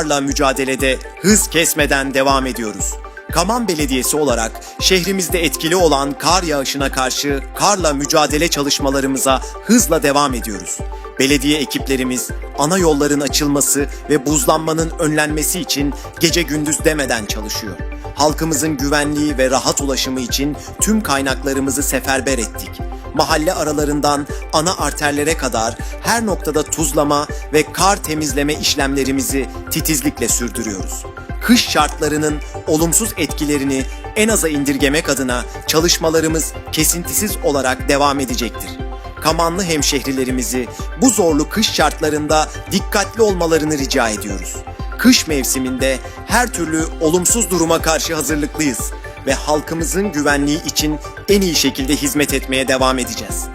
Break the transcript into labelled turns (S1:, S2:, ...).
S1: karla mücadelede hız kesmeden devam ediyoruz. Kaman Belediyesi olarak şehrimizde etkili olan kar yağışına karşı karla mücadele çalışmalarımıza hızla devam ediyoruz. Belediye ekiplerimiz ana yolların açılması ve buzlanmanın önlenmesi için gece gündüz demeden çalışıyor. Halkımızın güvenliği ve rahat ulaşımı için tüm kaynaklarımızı seferber ettik mahalle aralarından ana arterlere kadar her noktada tuzlama ve kar temizleme işlemlerimizi titizlikle sürdürüyoruz. Kış şartlarının olumsuz etkilerini en aza indirgemek adına çalışmalarımız kesintisiz olarak devam edecektir. Kamanlı hemşehrilerimizi bu zorlu kış şartlarında dikkatli olmalarını rica ediyoruz. Kış mevsiminde her türlü olumsuz duruma karşı hazırlıklıyız ve halkımızın güvenliği için en iyi şekilde hizmet etmeye devam edeceğiz.